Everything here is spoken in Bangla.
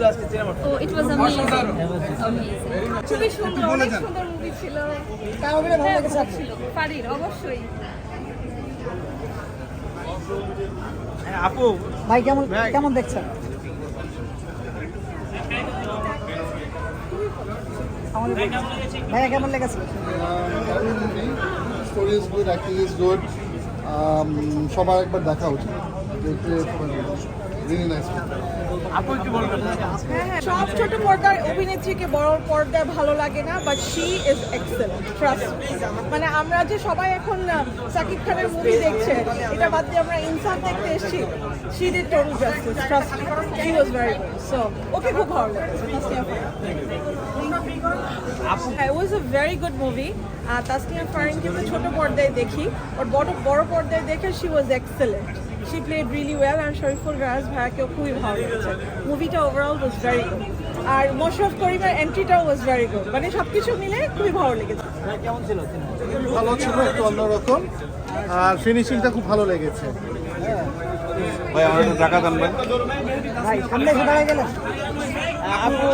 ছিল আজকে cinema O it was amazing খুবই সুন্দর অনেক সুন্দর মুভি ছিল। অভিনয় ভালো হ্যাঁ, লেগেছে। ছিল পারির অবশ্যই। আপু। ভাই কেমন কেমন দেখছেন? ভাইয়া কেমন লেগেছে? Story is good acting is good সবার একবার দেখা উচিত। নাইস হ্যাঁ হ্যাঁ সব ছোট পর্দার অভিনেত্রীকে বড় পর্দায় ভালো লাগে না বাট শি ইজ এক্সেলেন্ট মানে আমরা যে সবাই এখন সাকিব খানের মুভি দেখছে, এটা বাদ দিয়ে আমরা ইনসান দেখতে এসেছি she did total justice trust she was very so okay খুব ভালো লেগেছে হ্যাঁ was a very good movie Tasnia ফারিনকে তো ছোট পর্দায় দেখি বাট বড় বড় পর্দায় দেখে she was excellent she played really well and Shariful Raj ভাইয়াকেও খুবই ভালো লেগেছে। মুভিটা ওভারঅল ওয়াজ ভেরি গুড আর মোশারফ করিমের এন্ট্রিটাও ওয়াজ ভেরি গুড মানে সব কিছু মিলে খুবই ভালো লেগেছে। কেমন ছিল? ভালো ছিল একটু অন্যরকম। আর ফিনিশিংটা খুব ভালো লেগেছে। ভাই আমার একটু টাকা দেন ভাই। ভাই সামনে এসে দাঁড়ায় গেলেন আপু